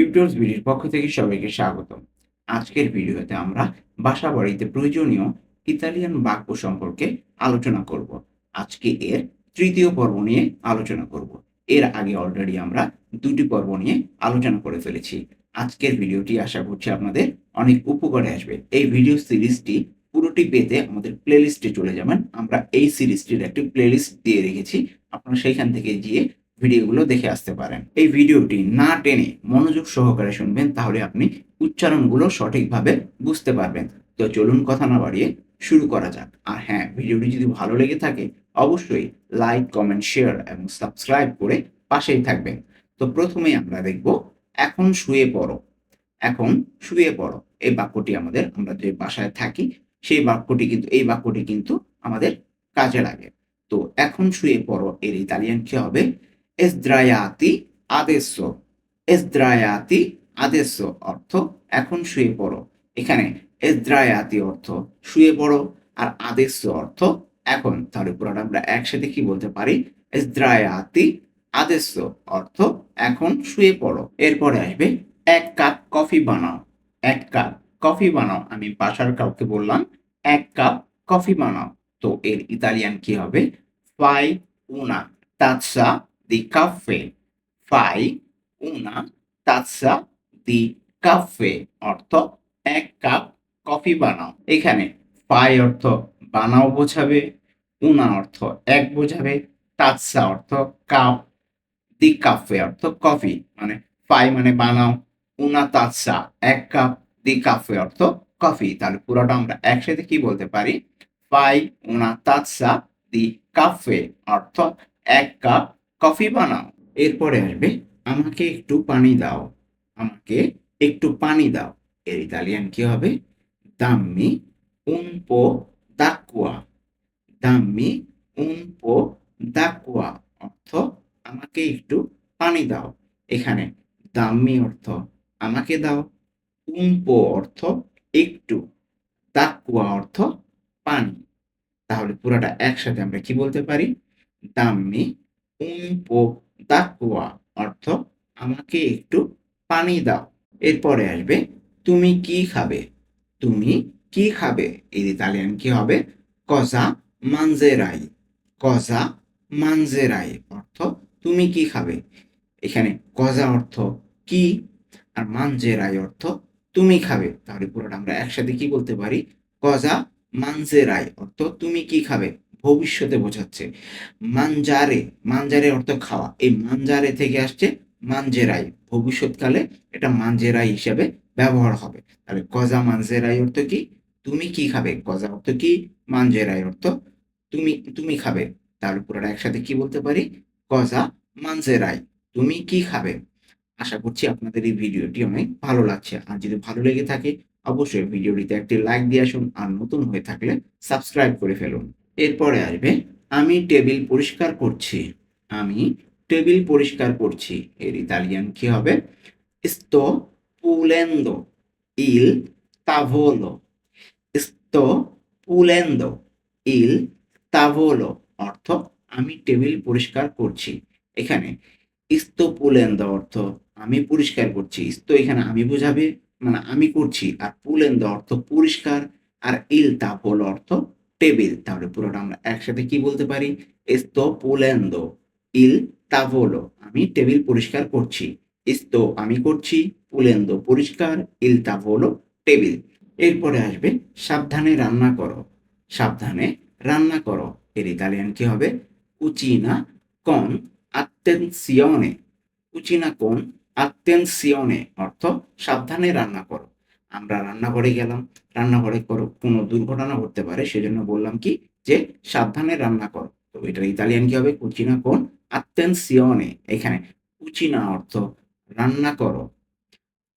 Tutors বিডির পক্ষ থেকে সবাইকে স্বাগত আজকের ভিডিওতে আমরা বাসা বাড়িতে প্রয়োজনীয় ইতালিয়ান বাক্য সম্পর্কে আলোচনা করব। আজকে এর তৃতীয় পর্ব নিয়ে আলোচনা করব। এর আগে অলরেডি আমরা দুটি পর্ব নিয়ে আলোচনা করে ফেলেছি। আজকের ভিডিওটি আশা করছি আপনাদের অনেক উপকারে আসবে। এই ভিডিও সিরিজটি পুরোটি পেতে আমাদের প্লেলিস্টে চলে যাবেন। আমরা এই সিরিজটির একটি প্লেলিস্ট দিয়ে রেখেছি। আপনারা সেইখান থেকে গিয়ে ভিডিওগুলো দেখে আসতে পারেন। এই ভিডিওটি না টেনে মনোযোগ সহকারে শুনবেন, তাহলে আপনি উচ্চারণগুলো সঠিকভাবে বুঝতে পারবেন। তো চলুন কথা না বাড়িয়ে শুরু করা যাক। আর হ্যাঁ ভিডিওটি যদি ভালো লেগে থাকে, অবশ্যই লাইক, কমেন্ট, শেয়ার এবং সাবস্ক্রাইব করে পাশেই থাকবেন। তো প্রথমেই আমরা দেখব, এখন শুয়ে পড়ো। এখন শুয়ে পড়ো। এই বাক্যটি আমাদের, আমরা যে বাসায় থাকি, সেই বাক্যটি কিন্তু, এই বাক্যটি কিন্তু আমাদের কাজে লাগে। তো এখন শুয়ে পড়ো, এর ইতালিয়ান কি হবে? এসদ্রায়াতি আদেশো এসদ্রায়াতি আদেশো অর্থ এখন শুয়ে পড়ো। এখানে এসদ্রায়াতি অর্থ শুয়ে পড়ো আর আদেশ অর্থ এখন। তাহলে পুরোটা আমরা একসাথে কি বলতে পারি? এসদ্রায়াতি আদেশ অর্থ এখন শুয়ে পড়ো। এরপরে আসবে এক কাপ কফি বানাও। এক কাপ কফি বানাও। আমি বাসার কাউকে বললাম, এক কাপ কফি বানাও। তো এর ইতালিয়ান কি হবে? ফাই উনা তাৎসা দি কাফে ফাই উনা তাৎসা দি কাফে অর্থ এক কাপ কফি বানাও। এখানে ফাই অর্থ বানাও বোঝাবে উনা অর্থ এক বোঝাবে তাৎসা অর্থ কাপ দি কাফে অর্থ কফি মানে ফাই মানে বানাও উনা তাৎসা এক কাপ দি কাফে অর্থ কফি তাহলে পুরোটা আমরা একসাথে কি বলতে পারি? ফাই উনা তাৎসা দি কাফে অর্থ এক কাপ কফি বানাও। এরপরে আসবে, আমাকে একটু পানি দাও। আমাকে একটু পানি দাও। এর ইতালিয়ান কি হবে? দাম্মি un po d'acqua দাম্মি un po d'acqua অর্থ আমাকে একটু পানি দাও। এখানে দাম্মি অর্থ আমাকে দাও। un po অর্থ একটু দাকুয়া অর্থ পানি। তাহলে পুরোটা একসাথে আমরা কি বলতে পারি? দাম্মি d'acqua অর্থ আমাকে একটু পানি দাও। এরপরে আসবে, তুমি কি খাবে? তুমি কি খাবে? এর ইতালিয়ান কি হবে? কজা মানজেরাই। কজা মানজেরাই অর্থ তুমি কি খাবে? এখানে কজা অর্থ কি? আর মানজেরাই অর্থ তুমি খাবে। তাহলে পুরোটা আমরা একসাথে কি বলতে পারি? কজা মানজেরাই অর্থ তুমি কি খাবে? ভবিষ্যতে বোঝাচ্ছে। মানজারে মানজারে অর্থ খাওয়া। এই মানজারে থেকে আসছে মানজেরাই। ভবিষ্যৎকালে এটা মানজেরাই হিসেবে ব্যবহার হবে। তাহলে কজা মানজেরাই অর্থ কি? তুমি কি খাবে? কজা অর্থ কি? মানজেরাই অর্থ তুমি তুমি খাবে। তাহলে পুরোটা একসাথে কি বলতে পারি? কজা মানজেরাই। তুমি কি খাবে? আশা করছি আপনাদের এই ভিডিওটি অনেক ভালো লাগছে। আর যদি ভালো লেগে থাকে, অবশ্যই ভিডিওটিতে একটি লাইক দিয়ে আসুন। আর নতুন হয়ে থাকলে সাবস্ক্রাইব করে ফেলুন। এরপরে আসবে, আমি টেবিল পরিষ্কার করছি। আমি টেবিল পরিষ্কার করছি। এর ইতালিয়ান কি হবে? sto pulendo, il tavolo sto pulendo, il tavolo, অর্থ আমি টেবিল পরিষ্কার করছি। এখানে sto pulendo, অর্থ আমি পরিষ্কার করছি। sto এখানে আমি বোঝাবে মানে আমি করছি। আর পুলেন্দ অর্থ পরিষ্কার। আর ইল tavolo, অর্থ টেবিল তাহলে পুরোটা আমরা একসাথে কি বলতে পারি? Sto pulendo ইল tavolo, আমি টেবিল পরিষ্কার করছি। Sto আমি করছি পুলেন্দো পরিষ্কার ইল tavolo টেবিল এরপরে আসবে, সাবধানে রান্না করো। সাবধানে রান্না করো। এর ইতালিয়ান কি হবে? কুচিনা কন attenzione. কুচিনা কোন attenzione, অর্থ সাবধানে রান্না করো। আমরা রান্নাঘরে গেলাম, রান্নাঘরে করো, কোনো দুর্ঘটনা ঘটতে পারে, সেজন্য বললাম কি যে সাবধানে রান্না করো। তো এটার ইতালিয়ান কি হবে? কুচিনা কোন attenzione, এখানে কুচিনা অর্থ রান্না করো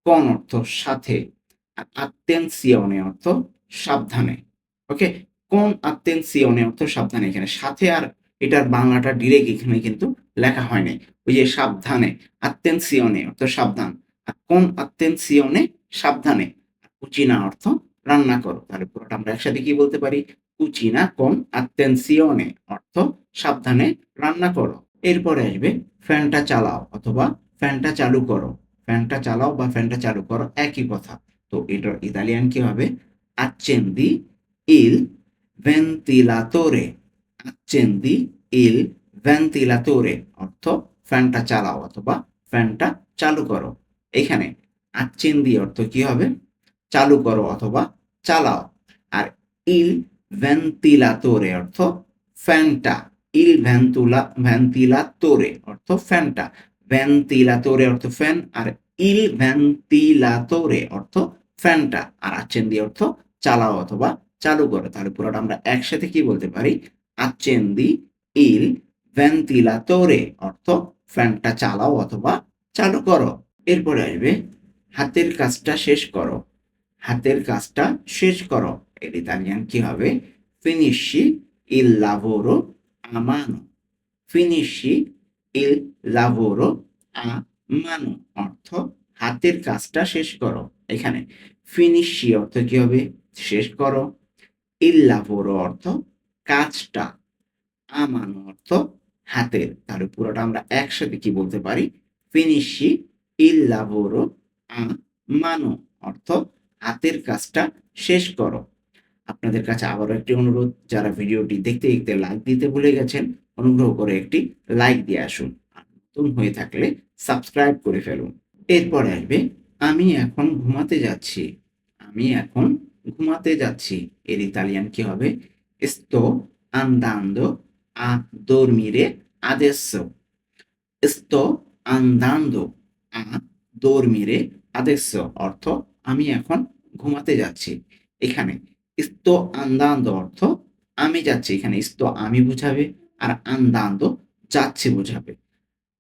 কোন অর্থ সাথে attenzione অর্থ সাবধানে ওকে কোন attenzione অর্থ সাবধানে, এখানে সাথে আর এটার বাংলাটা ডিরেক্ট এখানে কিন্তু লেখা হয় নাই। ওই যে সাবধানে, attenzione অর্থ সাবধান, আর কোন attenzione সাবধানে। কুচিনা অর্থ রান্না করো। তাহলে পুরোটা আমরা একসাথে কি বলতে পারি? কুচিনা কোন attenzione অর্থ সাবধানে রান্না করো। এরপরে আসবে ফ্যানটা চালাও অথবা ফ্যানটা চালু করো। ফ্যানটা চালাও বা ফ্যানটা চালু করো একই কথা। তো এটার ইতালিয়ান কি হবে? accendi il ventilatore accendi il ventilatore অর্থ ফ্যানটা চালাও অথবা ফ্যানটা চালু করো। এখানে accendi অর্থ কি হবে? চালু করো অথবা চালাও। আর ইল ventilatore অর্থ ফ্যানটা। il ventula ventilatore অর্থ ফ্যানটা। ventilatore অর্থ ফ্যান আর ইল ventilatore অর্থ ফ্যানটা। আর accendi অর্থ চালাও অথবা চালু করো। তাহলে পুরোটা আমরা একসাথে কি বলতে পারি? accendi il ventilatore অর্থ ফ্যানটা চালাও অথবা চালু করো। এরপরে আসবে হাতের কাজটা শেষ করো। হাতের কাজটা শেষ করো। এর ইতালিয়ান কি হবে finisci ill lavoro আমানো। ফিনিশি ill lavoro a অর্থ, হাতের কাজটা শেষ করো। এখানে ফিনিশি অর্থ কি হবে? শেষ করো। ইল লাভোরো অর্থ, কাজটা আমানো অর্থ, হাতের। তাহলে পুরোটা আমরা একসাথে কি বলতে পারি? ফিনিশি ইল a mano অর্থ হাতের কাজটা শেষ করো। আপনাদের কাছে আবারও একটি অনুরোধ, যারা ভিডিওটি দেখতে দেখতে লাইক দিতে ভুলে গেছেন, অনুগ্রহ করে একটি লাইক দিয়ে আসুন। আর নতুন হয়ে থাকলে সাবস্ক্রাইব করে ফেলুন। এরপরে আসবে, আমি এখন ঘুমাতে যাচ্ছি। আমি এখন ঘুমাতে যাচ্ছি। এর ইতালিয়ান কি হবে? sto andando a dormire adesso sto andando a dormire adesso অর্থ, আমি এখন ঘুমাতে যাচ্ছি এখানে। sto andando অর্থ আমি যাচ্ছি এখানে। sto আমি বোঝাবে আর andando যাচ্ছে বোঝাবে।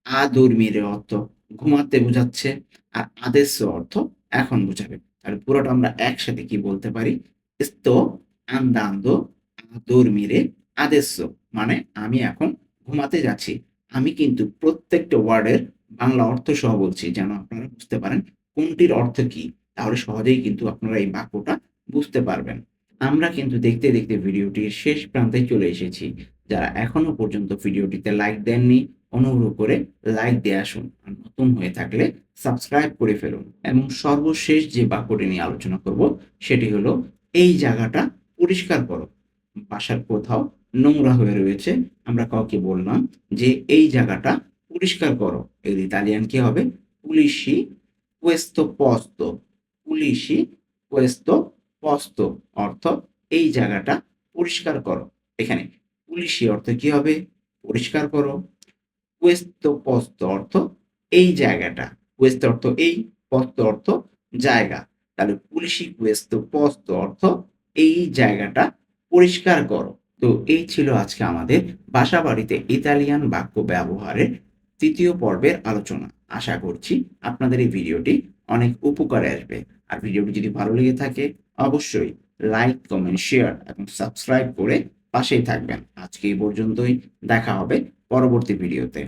আ dormire অর্থ ঘুমাতে বোঝাচ্ছে আর আদেশ অর্থ এখন বোঝাবে। তাহলে পুরোটা আমরা একসাথে কি বলতে পারি? andando a dormire adesso মানে আমি এখন ঘুমাতে যাচ্ছি। আমি কিন্তু প্রত্যেকটা ওয়ার্ডের বাংলা অর্থ সহ বলছি যেন আপনারা বুঝতে পারেন কোনটির অর্থ কি। তাহলে সহজেই কিন্তু আপনারা এই বাক্যটা বুঝতে পারবেন। আমরা কিন্তু দেখতে দেখতে ভিডিওটির শেষ প্রান্তে চলে এসেছি। যারা এখনও পর্যন্ত ভিডিওটিতে লাইক দেননি, অনুগ্রহ করে লাইক দিয়ে আসুন। আর নতুন হয়ে থাকলে সাবস্ক্রাইব করে ফেলুন। এবং সর্বশেষ যে বাক্যটি নিয়ে আলোচনা করব, সেটি হলো, এই জায়গাটা পরিষ্কার করো। বাসার কোথাও নোংরা হয়ে রয়েছে, আমরা কাউকে বললাম যে, এই জায়গাটা পরিষ্কার করো। এর ইতালিয়ান কি হবে? পুলিশি questo posto পুলিশি questo posto অর্থ এই জায়গাটা পরিষ্কার করো। এখানে পুলিশি অর্থ কি হবে? পরিষ্কার করো। questo posto অর্থ এই জায়গাটা। questo অর্থ এই posto অর্থ জায়গা। তাহলে পুলিশি questo posto অর্থ এই জায়গাটা পরিষ্কার করো। তো এই ছিল আজকে আমাদের বাসা বাড়িতে ইতালিয়ান বাক্য ব্যবহারের তৃতীয় পর্বের আলোচনা। আশা করছি আপনাদের এই ভিডিওটি অনেক উপকারে আসবে। আর ভিডিওটি যদি ভালো লেগে থাকে, অবশ্যই লাইক কমেন্ট শেয়ার এবং সাবস্ক্রাইব করে পাশেই থাকবেন। আজকে এই পর্যন্তই। দেখা হবে পরবর্তী ভিডিওতে।